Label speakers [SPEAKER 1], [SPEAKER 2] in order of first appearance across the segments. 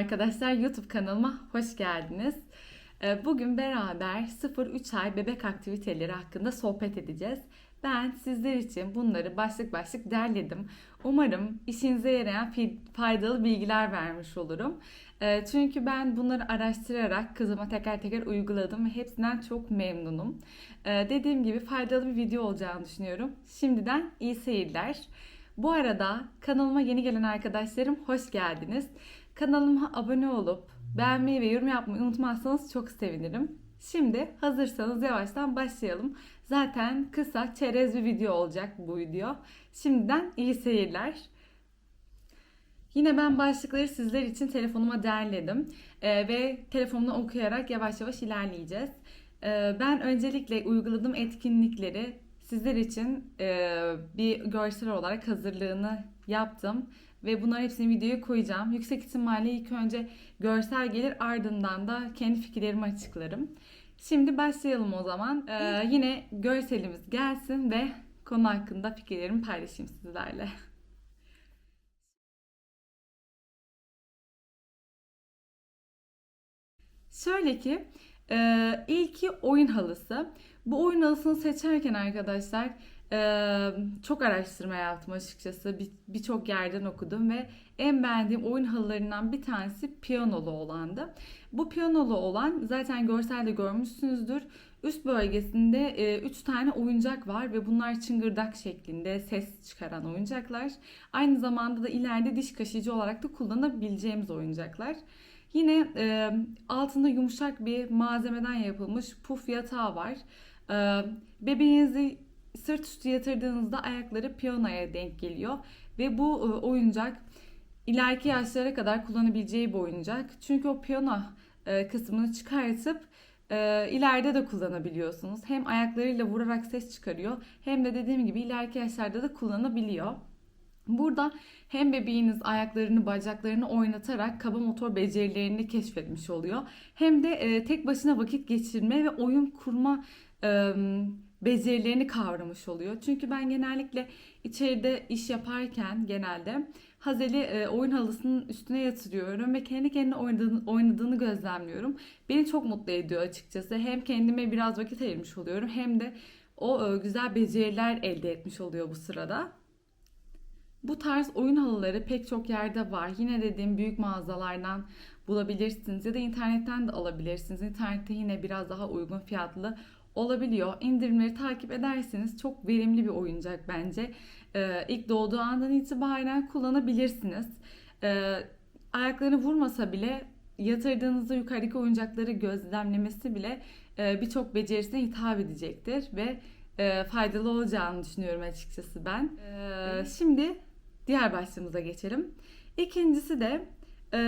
[SPEAKER 1] Arkadaşlar. YouTube kanalıma hoş geldiniz. Ee, Bugün beraber 0-3 ay bebek aktiviteleri hakkında sohbet edeceğiz. Ben sizler için bunları başlık başlık derledim. Umarım işinize yarayan faydalı bilgiler vermiş olurum. Ee, Çünkü ben bunları araştırarak kızıma teker teker uyguladım ve hepsinden çok memnunum. Ee, Dediğim gibi faydalı bir video olacağını düşünüyorum. Şimdiden iyi seyirler. Bu arada kanalıma yeni gelen arkadaşlarım hoş geldiniz. Kanalıma abone olup beğenmeyi ve yorum yapmayı unutmazsanız çok sevinirim. Şimdi hazırsanız yavaştan başlayalım. Zaten kısa çerez bir video olacak bu video. Şimdiden iyi seyirler. Yine ben başlıkları sizler için telefonuma derledim Ee, ve telefonumdan okuyarak yavaş yavaş ilerleyeceğiz. Ee, ben öncelikle uyguladığım etkinlikleri sizler için e, bir görsel olarak hazırlığını yaptım ve bunların hepsini videoya koyacağım. Yüksek ihtimalle ilk önce görsel gelir ardından da kendi fikirlerimi açıklarım. Şimdi başlayalım o zaman. Ee, yine görselimiz gelsin ve konu hakkında fikirlerimi paylaşayım sizlerle. Şöyle ki e, ilki oyun halısı. Bu oyun halısını seçerken arkadaşlar e, çok araştırma yaptım açıkçası. Bir- Birçok yerden okudum ve en beğendiğim oyun halılarından bir tanesi piyanolu olandı. Bu piyanolu olan zaten görselde görmüşsünüzdür. Üst bölgesinde 3 tane oyuncak var ve bunlar çıngırdak şeklinde ses çıkaran oyuncaklar. Aynı zamanda da ileride diş kaşıyıcı olarak da kullanabileceğimiz oyuncaklar. Yine e, altında yumuşak bir malzemeden yapılmış puf yatağı var. E, bebeğinizi sırt üstü yatırdığınızda ayakları piyanoya denk geliyor. Ve bu e, oyuncak ileriki yaşlara kadar kullanabileceği bir oyuncak. Çünkü o piyano e, kısmını çıkartıp e, ileride de kullanabiliyorsunuz. Hem ayaklarıyla vurarak ses çıkarıyor hem de dediğim gibi ileriki yaşlarda da kullanabiliyor. Burada hem bebeğiniz ayaklarını, bacaklarını oynatarak kaba motor becerilerini keşfetmiş oluyor. Hem de tek başına vakit geçirme ve oyun kurma e, becerilerini kavramış oluyor. Çünkü ben genellikle içeride iş yaparken genelde Hazel'i e, oyun halısının üstüne yatırıyorum ve kendi kendine oynadığını, oynadığını gözlemliyorum. Beni çok mutlu ediyor açıkçası. Hem kendime biraz vakit ayırmış oluyorum hem de o e, güzel beceriler elde etmiş oluyor bu sırada. Bu tarz oyun halıları pek çok yerde var. Yine dediğim büyük mağazalardan bulabilirsiniz ya da internetten de alabilirsiniz. İnternette yine biraz daha uygun fiyatlı olabiliyor. İndirimleri takip ederseniz çok verimli bir oyuncak bence. Ee, ilk doğduğu andan itibaren kullanabilirsiniz. Ee, ayaklarını vurmasa bile yatırdığınızda yukarıdaki oyuncakları gözlemlemesi bile e, birçok becerisine hitap edecektir ve e, faydalı olacağını düşünüyorum açıkçası ben. Ee, şimdi diğer başlığımıza geçelim. İkincisi de e,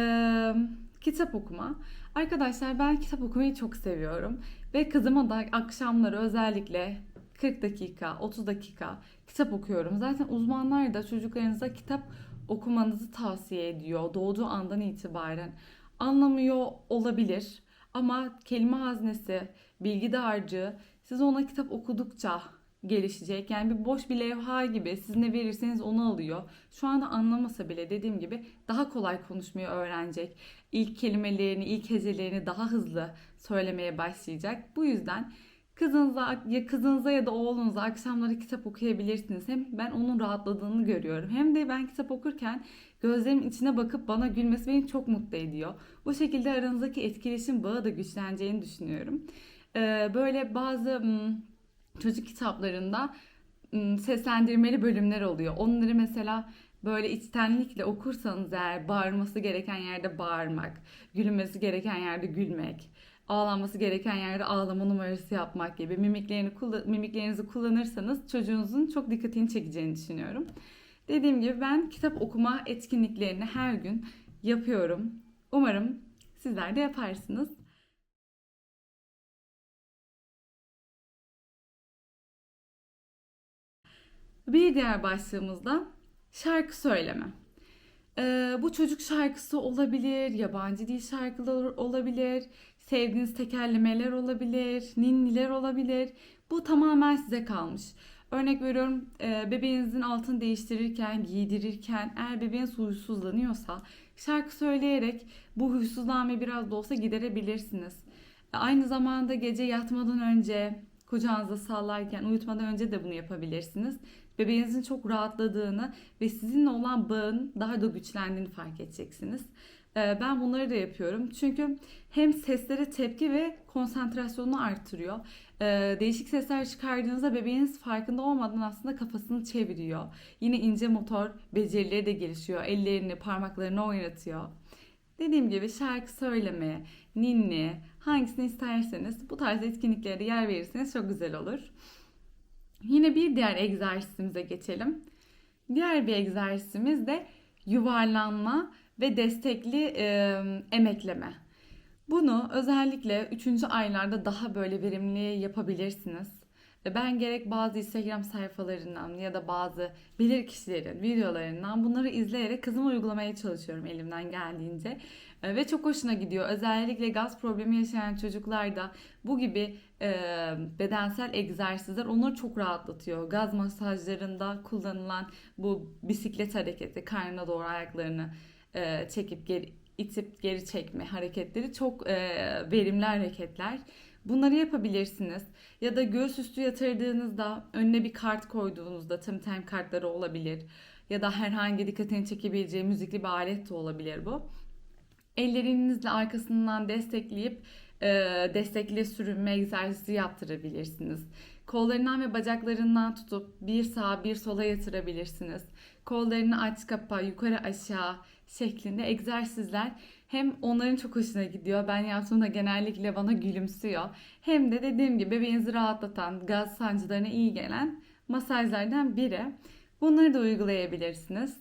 [SPEAKER 1] kitap okuma. Arkadaşlar ben kitap okumayı çok seviyorum ve kızıma da akşamları özellikle 40 dakika, 30 dakika kitap okuyorum. Zaten uzmanlar da çocuklarınıza kitap okumanızı tavsiye ediyor doğduğu andan itibaren. Anlamıyor olabilir ama kelime haznesi, bilgi dağarcığı siz ona kitap okudukça gelişecek. Yani bir boş bir levha gibi siz ne verirseniz onu alıyor. Şu anda anlamasa bile dediğim gibi daha kolay konuşmayı öğrenecek. İlk kelimelerini, ilk hecelerini daha hızlı söylemeye başlayacak. Bu yüzden kızınıza ya kızınıza ya da oğlunuza akşamları kitap okuyabilirsiniz. Hem ben onun rahatladığını görüyorum. Hem de ben kitap okurken gözlerimin içine bakıp bana gülmesi beni çok mutlu ediyor. Bu şekilde aranızdaki etkileşim bağı da güçleneceğini düşünüyorum. Ee, böyle bazı hmm, çocuk kitaplarında seslendirmeli bölümler oluyor. Onları mesela böyle içtenlikle okursanız eğer bağırması gereken yerde bağırmak, gülmesi gereken yerde gülmek, ağlanması gereken yerde ağlama numarası yapmak gibi mimiklerini mimiklerinizi kullanırsanız çocuğunuzun çok dikkatini çekeceğini düşünüyorum. Dediğim gibi ben kitap okuma etkinliklerini her gün yapıyorum. Umarım sizler de yaparsınız. Bir diğer başlığımızda şarkı söyleme. Ee, bu çocuk şarkısı olabilir, yabancı dil şarkıları olabilir, sevdiğiniz tekerlemeler olabilir, ninniler olabilir. Bu tamamen size kalmış. Örnek veriyorum, e, bebeğinizin altını değiştirirken, giydirirken eğer bebeğiniz huysuzlanıyorsa şarkı söyleyerek bu huysuzlanmayı biraz da olsa giderebilirsiniz. Aynı zamanda gece yatmadan önce kucağınızda sallarken uyutmadan önce de bunu yapabilirsiniz. Bebeğinizin çok rahatladığını ve sizinle olan bağın daha da güçlendiğini fark edeceksiniz. Ee, Ben bunları da yapıyorum. Çünkü hem seslere tepki ve konsantrasyonunu artırıyor. Ee, Değişik sesler çıkardığınızda bebeğiniz farkında olmadan aslında kafasını çeviriyor. Yine ince motor becerileri de gelişiyor. Ellerini, parmaklarını oynatıyor. Dediğim gibi şarkı söyleme, ninni, hangisini isterseniz bu tarz etkinliklere yer verirseniz çok güzel olur. Yine bir diğer egzersizimize geçelim. Diğer bir egzersizimiz de yuvarlanma ve destekli e, emekleme. Bunu özellikle 3. aylarda daha böyle verimli yapabilirsiniz. Ve Ben gerek bazı Instagram sayfalarından ya da bazı bilir kişilerin videolarından bunları izleyerek kızıma uygulamaya çalışıyorum elimden geldiğince. E, Ve çok hoşuna gidiyor. Özellikle gaz problemi yaşayan çocuklarda bu gibi e, bedensel egzersizler onları çok rahatlatıyor. Gaz masajlarında kullanılan bu bisiklet hareketi, karnına doğru ayaklarını e, çekip geri itip geri çekme hareketleri çok e, verimli hareketler. Bunları yapabilirsiniz. Ya da göğüs üstü yatırdığınızda önüne bir kart koyduğunuzda tım tem kartları olabilir. Ya da herhangi dikkatini çekebileceği müzikli bir alet de olabilir bu. Ellerinizle arkasından destekleyip e, destekli sürünme egzersizi yaptırabilirsiniz. Kollarından ve bacaklarından tutup bir sağa bir sola yatırabilirsiniz. Kollarını aç kapa yukarı aşağı şeklinde egzersizler hem onların çok hoşuna gidiyor. Ben yaptığımda genellikle bana gülümsüyor. Hem de dediğim gibi bebeğinizi rahatlatan, gaz sancılarına iyi gelen masajlardan biri. Bunları da uygulayabilirsiniz.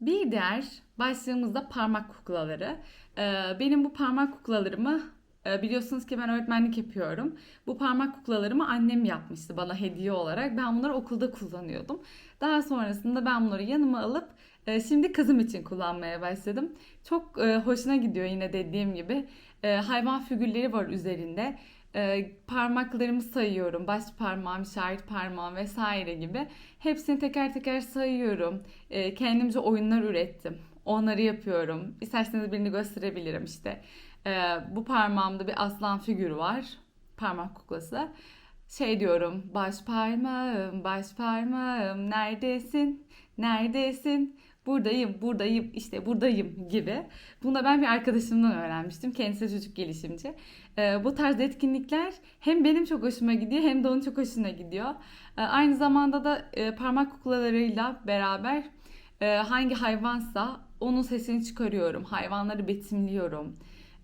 [SPEAKER 1] Bir diğer başlığımız da parmak kuklaları. Ee, Benim bu parmak kuklalarımı e, biliyorsunuz ki ben öğretmenlik yapıyorum. Bu parmak kuklalarımı annem yapmıştı bana hediye olarak. Ben bunları okulda kullanıyordum. Daha sonrasında ben bunları yanıma alıp e, şimdi kızım için kullanmaya başladım. Çok e, hoşuna gidiyor yine dediğim gibi. E, Hayvan figürleri var üzerinde. E, Parmaklarımı sayıyorum. Baş parmağım, işaret parmağım vesaire gibi. Hepsini teker teker sayıyorum. Kendimce oyunlar ürettim. Onları yapıyorum. İsterseniz birini gösterebilirim işte. Bu parmağımda bir aslan figürü var. Parmak kuklası. Şey diyorum, baş parmağım, baş parmağım, neredesin, neredesin, buradayım, buradayım, işte buradayım gibi. Bunu da ben bir arkadaşımdan öğrenmiştim. Kendisi çocuk gelişimci. Ee, bu tarz etkinlikler hem benim çok hoşuma gidiyor hem de onun çok hoşuna gidiyor. Ee, aynı zamanda da e, parmak kuklalarıyla beraber e, hangi hayvansa onun sesini çıkarıyorum. Hayvanları betimliyorum.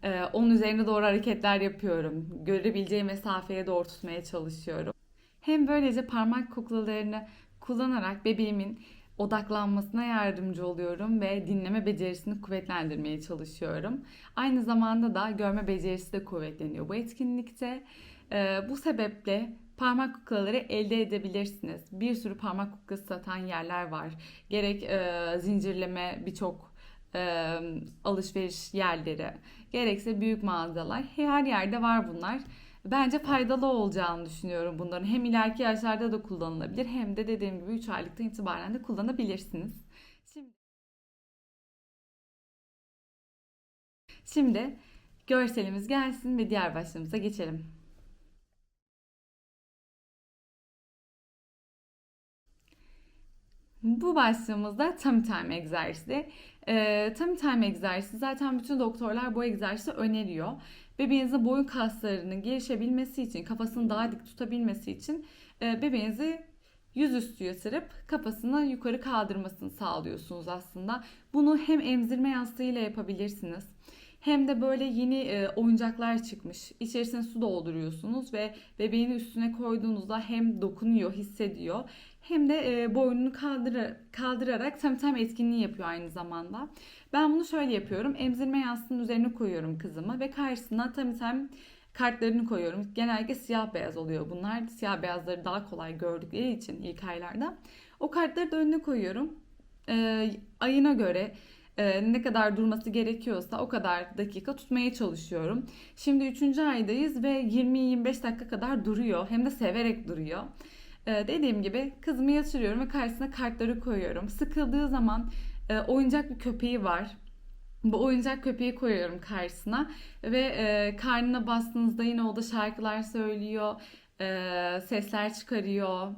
[SPEAKER 1] Ee, onun üzerine doğru hareketler yapıyorum. Görebileceği mesafeye doğru tutmaya çalışıyorum. Hem böylece parmak kuklalarını kullanarak bebeğimin odaklanmasına yardımcı oluyorum ve dinleme becerisini kuvvetlendirmeye çalışıyorum. Aynı zamanda da görme becerisi de kuvvetleniyor bu etkinlikte. Ee, bu sebeple parmak kuklaları elde edebilirsiniz. Bir sürü parmak kuklası satan yerler var. Gerek e, zincirleme birçok e, alışveriş yerleri, gerekse büyük mağazalar. Her yerde var bunlar. Bence faydalı olacağını düşünüyorum bunların. Hem ileriki yaşlarda da kullanılabilir hem de dediğim gibi 3 aylıktan itibaren de kullanabilirsiniz. Şimdi, şimdi görselimiz gelsin ve diğer başlığımıza geçelim. Bu başlığımızda tummy time egzersizi. Ee, tummy time egzersizi zaten bütün doktorlar bu egzersizi öneriyor. Bebeğinizin boyun kaslarının gelişebilmesi için, kafasını daha dik tutabilmesi için e, bebeğinizi yüzüstü yatırıp kafasını yukarı kaldırmasını sağlıyorsunuz aslında. Bunu hem emzirme yastığıyla yapabilirsiniz. Hem de böyle yeni e, oyuncaklar çıkmış. İçerisine su dolduruyorsunuz ve bebeğini üstüne koyduğunuzda hem dokunuyor, hissediyor hem de e, boynunu kaldır kaldırarak tam tam etkinliği yapıyor aynı zamanda. Ben bunu şöyle yapıyorum. Emzirme yastığının üzerine koyuyorum kızımı ve karşısına tam tam kartlarını koyuyorum. Genellikle siyah beyaz oluyor bunlar. Siyah beyazları daha kolay gördükleri için ilk aylarda. O kartları da önüne koyuyorum. E, ayına göre e, ne kadar durması gerekiyorsa o kadar dakika tutmaya çalışıyorum. Şimdi 3. aydayız ve 20-25 dakika kadar duruyor. Hem de severek duruyor. Ee, dediğim gibi kızımı yatırıyorum ve karşısına kartları koyuyorum. Sıkıldığı zaman e, oyuncak bir köpeği var. Bu oyuncak köpeği koyuyorum karşısına ve e, karnına bastığınızda yine o da şarkılar söylüyor, e, sesler çıkarıyor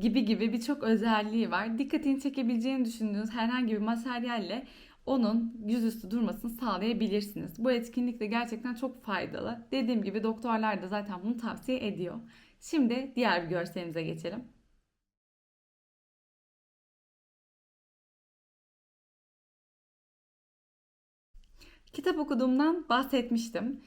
[SPEAKER 1] gibi gibi birçok özelliği var. Dikkatini çekebileceğini düşündüğünüz herhangi bir materyalle onun yüzüstü durmasını sağlayabilirsiniz. Bu etkinlik de gerçekten çok faydalı. Dediğim gibi doktorlar da zaten bunu tavsiye ediyor. Şimdi diğer bir görselimize geçelim. Kitap okuduğumdan bahsetmiştim.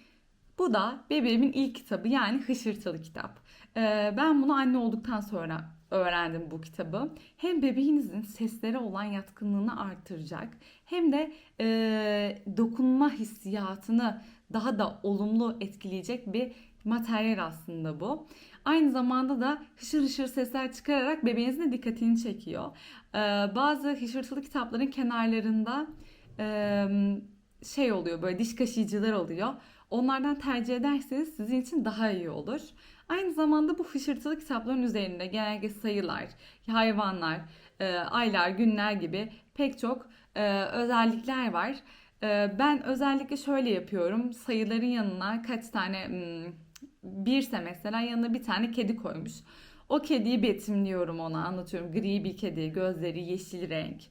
[SPEAKER 1] Bu da bebeğimin ilk kitabı yani Hışırtılı kitap. Ee, ben bunu anne olduktan sonra öğrendim bu kitabı. Hem bebeğinizin seslere olan yatkınlığını artıracak hem de e, dokunma hissiyatını daha da olumlu etkileyecek bir materyal aslında bu. Aynı zamanda da hışır hışır sesler çıkararak bebeğinizin dikkatini çekiyor. Ee, bazı hışırtılı kitapların kenarlarında e, şey oluyor böyle diş kaşıyıcılar oluyor. Onlardan tercih ederseniz sizin için daha iyi olur. Aynı zamanda bu hışırtılı kitapların üzerinde genellikle sayılar, hayvanlar, e, aylar, günler gibi pek çok e, özellikler var. E, ben özellikle şöyle yapıyorum. Sayıların yanına kaç tane hmm, birse mesela yanına bir tane kedi koymuş. O kediyi betimliyorum ona anlatıyorum. Gri bir kedi, gözleri yeşil renk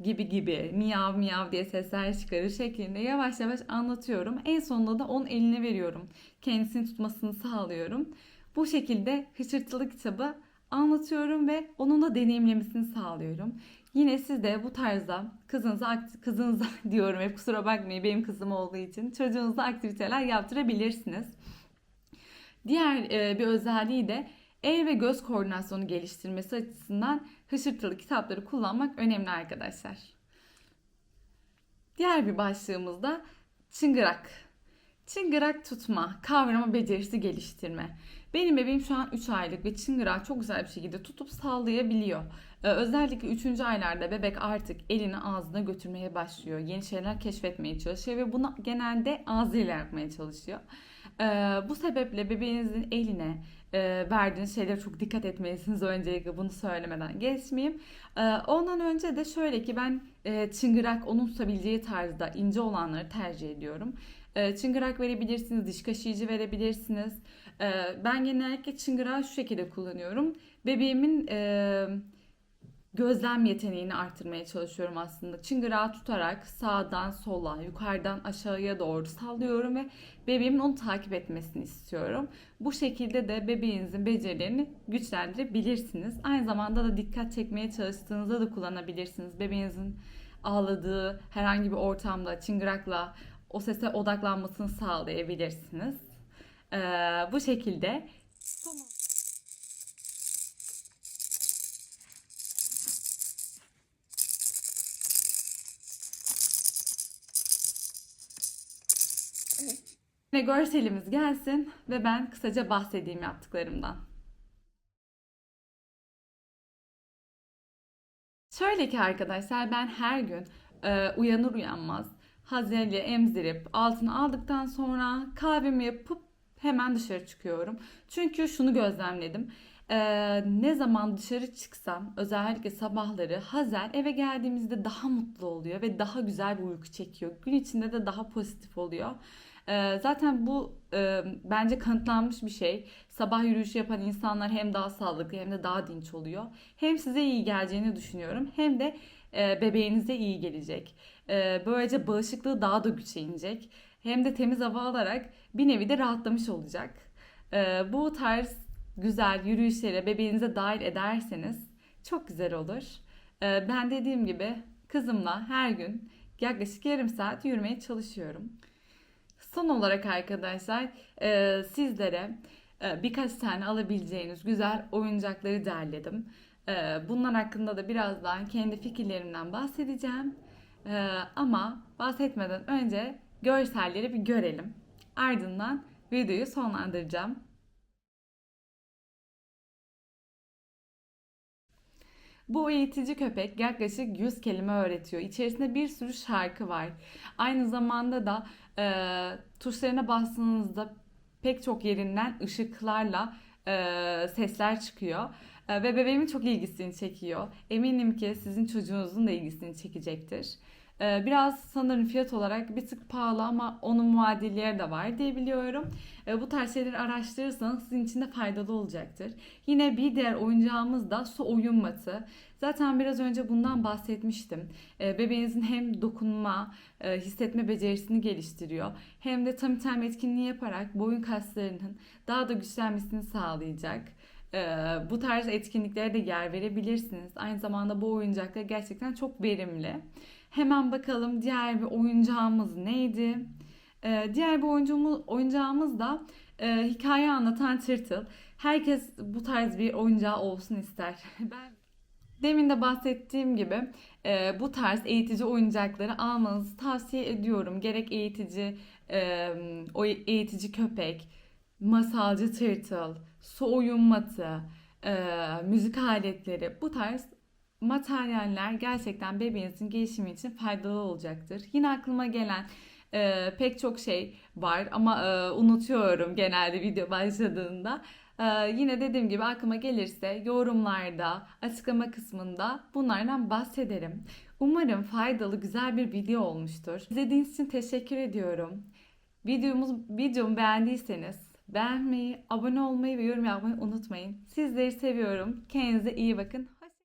[SPEAKER 1] gibi gibi miyav miyav diye sesler çıkarır şeklinde yavaş yavaş anlatıyorum. En sonunda da onun eline veriyorum. Kendisini tutmasını sağlıyorum. Bu şekilde hışırtılı kitabı anlatıyorum ve onun da deneyimlemesini sağlıyorum. Yine siz de bu tarzda kızınıza, kızınıza diyorum hep kusura bakmayın benim kızım olduğu için çocuğunuzla aktiviteler yaptırabilirsiniz. Diğer e, bir özelliği de el ve göz koordinasyonu geliştirmesi açısından hışırtılı kitapları kullanmak önemli arkadaşlar. Diğer bir başlığımız da çıngırak. Çıngırak tutma, kavrama becerisi geliştirme. Benim bebeğim şu an 3 aylık ve çıngırağı çok güzel bir şekilde tutup sallayabiliyor. Ee, özellikle 3. aylarda bebek artık elini ağzına götürmeye başlıyor. Yeni şeyler keşfetmeye çalışıyor ve bunu genelde ağzıyla yapmaya çalışıyor. Ee, bu sebeple bebeğinizin eline e, verdiğiniz şeylere çok dikkat etmelisiniz. Öncelikle bunu söylemeden geçmeyeyim. Ee, ondan önce de şöyle ki ben e, çıngırak onun tutabileceği tarzda ince olanları tercih ediyorum. E, çıngırak verebilirsiniz, diş kaşıyıcı verebilirsiniz. E, ben genellikle çıngırağı şu şekilde kullanıyorum. Bebeğimin e, gözlem yeteneğini arttırmaya çalışıyorum aslında. Çıngırağı tutarak sağdan sola, yukarıdan aşağıya doğru sallıyorum ve bebeğimin onu takip etmesini istiyorum. Bu şekilde de bebeğinizin becerilerini güçlendirebilirsiniz. Aynı zamanda da dikkat çekmeye çalıştığınızda da kullanabilirsiniz. Bebeğinizin ağladığı herhangi bir ortamda çıngırakla o sese odaklanmasını sağlayabilirsiniz. Ee, bu şekilde Ve görselimiz gelsin ve ben kısaca bahsedeyim yaptıklarımdan. Şöyle ki arkadaşlar ben her gün e, uyanır uyanmaz Hazel'i emzirip altına aldıktan sonra kahvemi yapıp hemen dışarı çıkıyorum. Çünkü şunu gözlemledim. Ee, ne zaman dışarı çıksam özellikle sabahları Hazel eve geldiğimizde daha mutlu oluyor ve daha güzel bir uyku çekiyor. Gün içinde de daha pozitif oluyor. Ee, zaten bu e, bence kanıtlanmış bir şey. Sabah yürüyüşü yapan insanlar hem daha sağlıklı hem de daha dinç oluyor. Hem size iyi geleceğini düşünüyorum hem de e, bebeğinize iyi gelecek. E, böylece bağışıklığı daha da güçlenecek. Hem de temiz hava alarak bir nevi de rahatlamış olacak. E, bu tarz güzel yürüyüşlere bebeğinize dahil ederseniz çok güzel olur. E, ben dediğim gibi kızımla her gün yaklaşık yarım saat yürümeye çalışıyorum. Son olarak arkadaşlar e, sizlere e, birkaç tane alabileceğiniz güzel oyuncakları derledim. E, bunlar hakkında da birazdan kendi fikirlerimden bahsedeceğim. Ama bahsetmeden önce görselleri bir görelim. Ardından videoyu sonlandıracağım. Bu eğitici köpek yaklaşık 100 kelime öğretiyor. İçerisinde bir sürü şarkı var. Aynı zamanda da e, tuşlarına bastığınızda pek çok yerinden ışıklarla e, sesler çıkıyor. E, ve bebeğimin çok ilgisini çekiyor. Eminim ki sizin çocuğunuzun da ilgisini çekecektir. E, biraz sanırım fiyat olarak bir tık pahalı ama onun muadilleri de var diye biliyorum. E, bu tarz şeyleri araştırırsanız sizin için de faydalı olacaktır. Yine bir diğer oyuncağımız da su oyun matı. Zaten biraz önce bundan bahsetmiştim. E, bebeğinizin hem dokunma, e, hissetme becerisini geliştiriyor. Hem de tummy time etkinliği yaparak boyun kaslarının daha da güçlenmesini sağlayacak. Bu tarz etkinliklere de yer verebilirsiniz. Aynı zamanda bu oyuncaklar gerçekten çok verimli. Hemen bakalım diğer bir oyuncağımız neydi? E, diğer bir oyuncağımız, oyuncağımız da e, hikaye anlatan tırtıl. Herkes bu tarz bir oyuncağı olsun ister. Ben Demin de bahsettiğim gibi e, bu tarz eğitici oyuncakları almanızı tavsiye ediyorum. Gerek eğitici e, o eğitici köpek, masalcı tırtıl, su oyun matı, e, müzik aletleri bu tarz materyaller gerçekten bebeğinizin gelişimi için faydalı olacaktır. Yine aklıma gelen e, pek çok şey var ama e, unutuyorum genelde video başladığında. Ee, yine dediğim gibi aklıma gelirse yorumlarda, açıklama kısmında bunlardan bahsederim. Umarım faydalı, güzel bir video olmuştur. İzlediğiniz için teşekkür ediyorum. Videomuz, videomu beğendiyseniz beğenmeyi, abone olmayı ve yorum yapmayı unutmayın. Sizleri seviyorum. Kendinize iyi bakın.